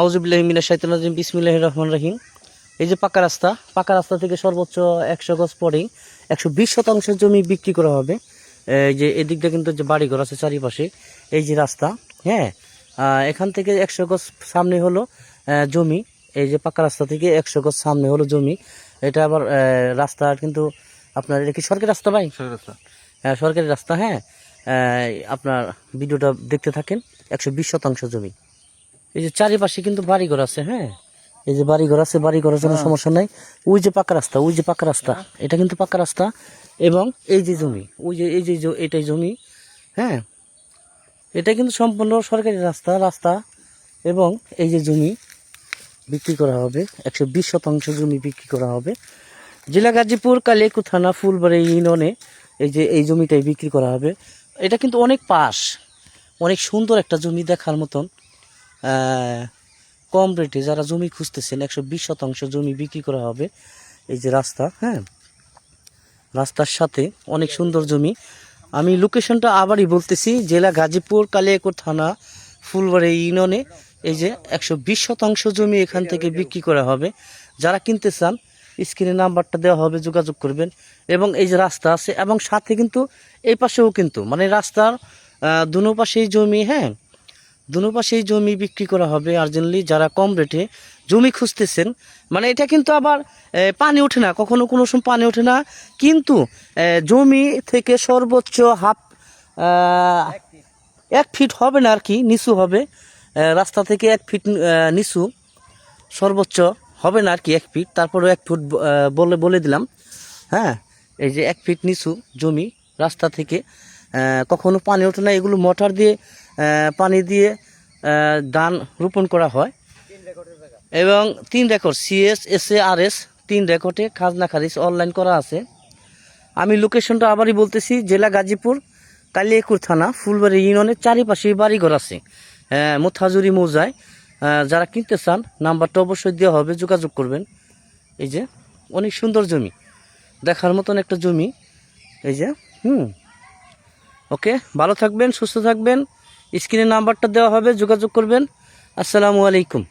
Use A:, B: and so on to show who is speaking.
A: আউজুবিল্লাহিমিনা শাইতানাজিম বিসমিল্লাহ রহমান রাহিম। এই যে পাকা রাস্তা পাকা রাস্তা থেকে সর্বোচ্চ একশো গজ পরেই একশো বিশ শতাংশ জমি বিক্রি করা হবে। এই যে এদিকটা কিন্তু যে বাড়িঘর আছে চারিপাশে এই যে রাস্তা হ্যাঁ? এখান থেকে একশো গজ সামনে হলো জমি। এই যে পাকা রাস্তা থেকে একশো গজ সামনে হলো জমি। এটা আবার রাস্তা কিন্তু আপনার এটা কি সরকারি রাস্তা ভাই? হ্যাঁ সরকারি রাস্তা হ্যাঁ। আপনার ভিডিওটা দেখতে থাকেন একশো বিশ শতাংশ জমি। এই যে চারিপাশে কিন্তু বাড়িঘর আছে হ্যাঁ? এই যে বাড়িঘর আছে বাড়িঘরের জন্য সমস্যা নাই। ওই যে পাকা রাস্তা ওই যে পাকা রাস্তা এটা কিন্তু পাকা রাস্তা। এবং এই যে জমি ওই যে এই যে এটাই জমি হ্যাঁ? এটা কিন্তু সম্পূর্ণ সরকারি রাস্তা রাস্তা। এবং এই যে জমি বিক্রি করা হবে একশো বিশ শতাংশ জমি বিক্রি করা হবে। জেলা গাজীপুর কালিয়াকু থানা ফুলবাড়ি ইউনিয়নে এই যে এই জমিটাই বিক্রি করা হবে। এটা কিন্তু অনেক পাশ অনেক সুন্দর একটা জমি দেখার মতন। কম রেটে যারা জমি খুঁজতেছেন, একশো বিশ শতাংশ জমি বিক্রি করা হবে এই যে রাস্তা হ্যাঁ? রাস্তার সাথে অনেক সুন্দর জমি। আমি লোকেশনটা আবারই বলতেছি, জেলা গাজীপুর কালিয়াকোট থানা, ফুলবাড়ি ইউনিয়নে এই যে একশো বিশ শতাংশ জমি এখান থেকে বিক্রি করা হবে। যারা কিনতে চান, স্ক্রিনে নাম্বারটা দেওয়া হবে, যোগাযোগ করবেন। এবং এই যে রাস্তা আছে, এবং সাথে কিন্তু এই পাশেও কিন্তু মানে রাস্তার দুনো পাশেই জমি হ্যাঁ? দুনো পাশেই জমি বিক্রি করা হবে আর্জেন্টলি, যারা কম রেটে জমি খুঁজতেছেন। মানে এটা কিন্তু আবার পানি ওঠে না, কখনো কোনো সময় পানি ওঠে না। কিন্তু জমি থেকে সর্বোচ্চ হাফ এক ফিট হবে না আর কি, নিচু হবে। রাস্তা থেকে এক ফিট নিচু, সর্বোচ্চ হবে না আর কি, এক ফিট। তারপরে এক ফুট বলে বলে দিলাম। হ্যাঁ এই যে এক ফিট নিচু জমি রাস্তা থেকে কখনো পানি ওঠে না। এগুলো মোটর দিয়ে পানি দিয়ে ধান রোপণ করা হয়। এবং তিন record CS S A R S তিন রেকর্ডে খাজনা খারিজ অনলাইন করা আছে। আমি লোকেশনটা আবারই বলতেছি, জেলা গাজীপুর, কালিয়াকুর থানা, ফুলবাড়ি ইউনিয়নের চারিপাশে বাড়িঘর আছে। মোথাজুরি মৌজায় যারা কিনতে চান, নাম্বারটা অবশ্যই দেওয়া হবে, যোগাযোগ করবেন। এই যে, অনেক সুন্দর জমি। দেখার মতন একটা জমি। এই যে, হুম। ওকে, ভালো থাকবেন, সুস্থ থাকবেন। স্ক্রিনে নাম্বারটা দেওয়া হবে যোগাযোগ করবেন। আসসালামু আলাইকুম।